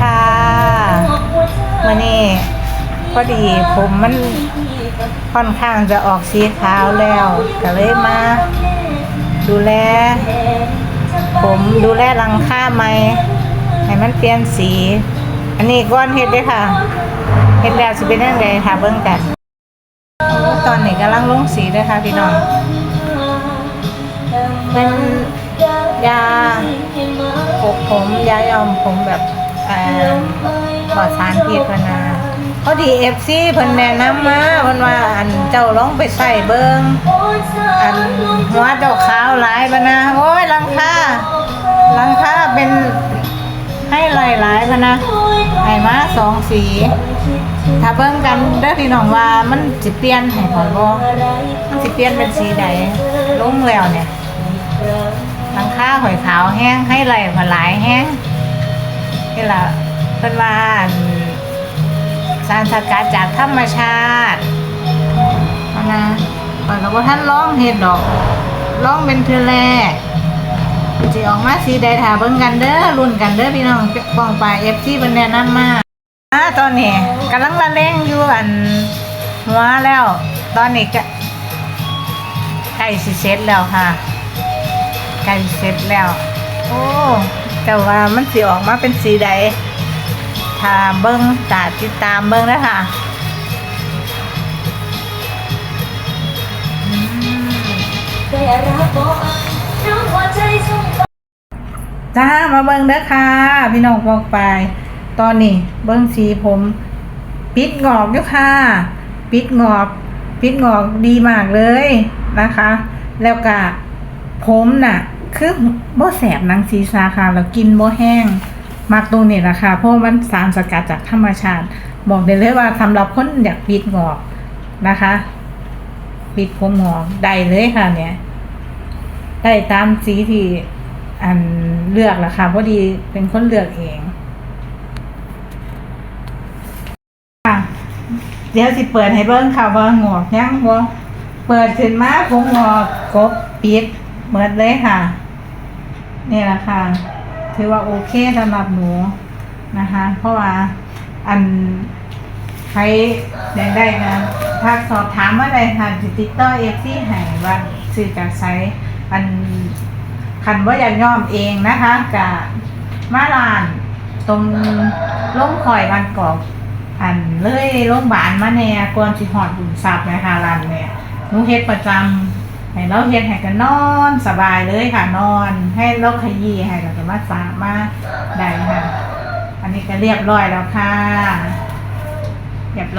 ค่ะวันนี้พอดีผมมันค่อนข้างจะออกสีขาวแล้วก็เลยมา ดูแล ผมดูแลรังค่าไหมให้มันเปลี่ยนสี อันนี้ก้อนเฮ็ดเด้อค่ะเฮ็ดแล้วสิเป็นยังไงค่ะเบิ่งกันตอนนี้กำลังลงสีเด้อค่ะพี่น้องเป็นยาปกผมยายอมผมแบบ เอ่อปลอดสารพิษพะนาพอดีเอฟซีเพิ่นแนะนำมาเพิ่นว่าอันเจ้าลองไปใส่เบิงอันหัวเจ้าขาวหลายพะนะโอ้ยลังค่าลังค่าเป็นให้หลายหลายพะนะให้มาสองสี ถ้าเบิ่งกันเด้อพี่น้องว่ามันสิเปลี่ยนให้ข่อยบ่มันสิเปลี่ยนเป็นสีใดลงแล้วเนี่ยลังคาข่อยขาวแห้งให้ไหลผลายแห้ง นี่ล่ะเพิ่นว่าอันสารสกัดจากธรรมชาติเอานะข่อยก็บ่ทันลองเฮ็ดดอกลองเป็นเทื่อแรกสิออกมาสีใดถ้าเบิ่งกันเด้อรุ่นกันเด้อพี่น้องป้องปลาย FC เพิ่นแนะนมาอ่าตอนนี้กำลังละเลงอยู่อันหัวแล้ว ตอนนี้ก็ใกล้สิเสร็จแล้วค่ะใกล้เสร็จแล้ว โอ้ แต่ว่ามันสีออกมาเป็นสีใดถ้าเบิ้งตาติดตามเบิ้งนะคะอืมแต่รักบอกน้ำหัวใจส่งจ้ามาเบิ้งเด้อค่ะ พี่น้องบอกไป ตอนนี้เบิ้งสีผม ปิดงอกอยู่ค่ะ ปิดงอก ปิดงอกดีมากเลยนะคะ แล้วก็ผมน่ะ คือบ่แสบหนังศีรษะค่ะ แล้วกินบ่แห้งมักตรงนี้แหละค่ะเพราะมันสารสกัดจากธรรมชาติ บอกได้เลยว่าสำหรับคนอยากปิดงอกนะคะปิดผมงอกได้เลยค่ะ เนี่ย ได้ตามสีที่อันเลือกละค่ะพอดีเป็นคนเลือกเองค่ะเดี๋ยวสิเปิดให้เบิ้งค่ะว่างอกยังบ่เปิดขึ้นมาผมงอกกบปิดเปิดเลยค่ะ นี่แหละค่ะ ถือว่าโอเคสำหรับหนูนะคะ เพราะว่าอันใครอยากได้นะถ้าสอบถามว่าใดค่ะจิติดต่อเอฟซีให้ว่าซื้อจากไซอันคันว่าอยากย่อมเองนะคะกับมาลานตรงล่มคอยบานกอกอันเลยโรงพยาบาลมาแน่ก่อนสิหอดบุญทรัพย์นะคะร้านเนี่ยหนูเฮ็ดประจำ ให้เราเฮ็ดให้กันนอนสบายเลยค่ะนอน ให้เราขยี้ให้เราสามาสามาได้ค่ะ อันนี้ก็เรียบร้อยแล้วค่ะ เรียบร้อย